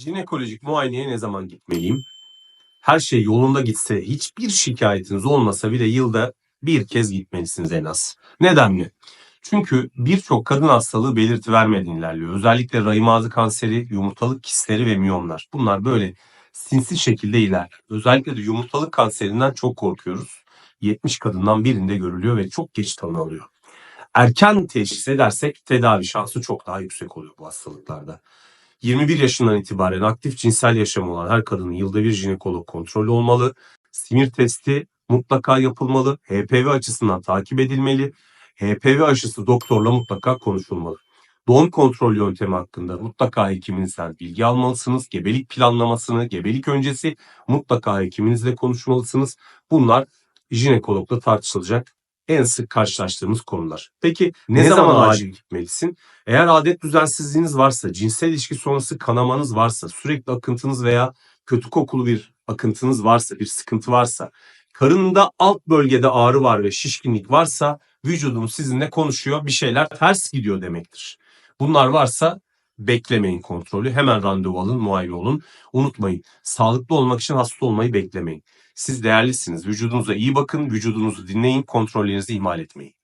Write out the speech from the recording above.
Jinekolojik muayeneye ne zaman gitmeliyim? Her şey yolunda gitse, hiçbir şikayetiniz olmasa bile yılda bir kez gitmelisiniz en az. Neden mi? Çünkü birçok kadın hastalığı belirti vermeden ilerliyor. Özellikle rahim ağzı kanseri, yumurtalık kistleri ve miyomlar. Bunlar böyle sinsi şekilde ilerler. Özellikle de yumurtalık kanserinden çok korkuyoruz. 70 kadından birinde görülüyor ve çok geç tanı alıyor. Erken teşhis edersek tedavi şansı çok daha yüksek oluyor bu hastalıklarda. 21 yaşından itibaren aktif cinsel yaşamı olan her kadının yılda bir jinekolog kontrolü olmalı. Simir testi mutlaka yapılmalı. HPV açısından takip edilmeli. HPV aşısı doktorla mutlaka konuşulmalı. Doğum kontrol yöntemi hakkında mutlaka hekiminizden bilgi almalısınız. Gebelik planlamasını, gebelik öncesi mutlaka hekiminizle konuşmalısınız. Bunlar jinekologla tartışılacak en sık karşılaştığımız konular. Peki ne, zaman, acil gitmelisin? Eğer adet düzensizliğiniz varsa, cinsel ilişki sonrası kanamanız varsa, sürekli akıntınız veya kötü kokulu bir akıntınız varsa, bir sıkıntı varsa, karında alt bölgede ağrı var ve şişkinlik varsa vücudunuz sizinle konuşuyor, bir şeyler ters gidiyor demektir. Bunlar varsa beklemeyin kontrolü. Hemen randevu alın, muayene olun. Unutmayın, sağlıklı olmak için hasta olmayı beklemeyin. Siz değerlisiniz. Vücudunuza iyi bakın, vücudunuzu dinleyin, kontrollerinizi ihmal etmeyin.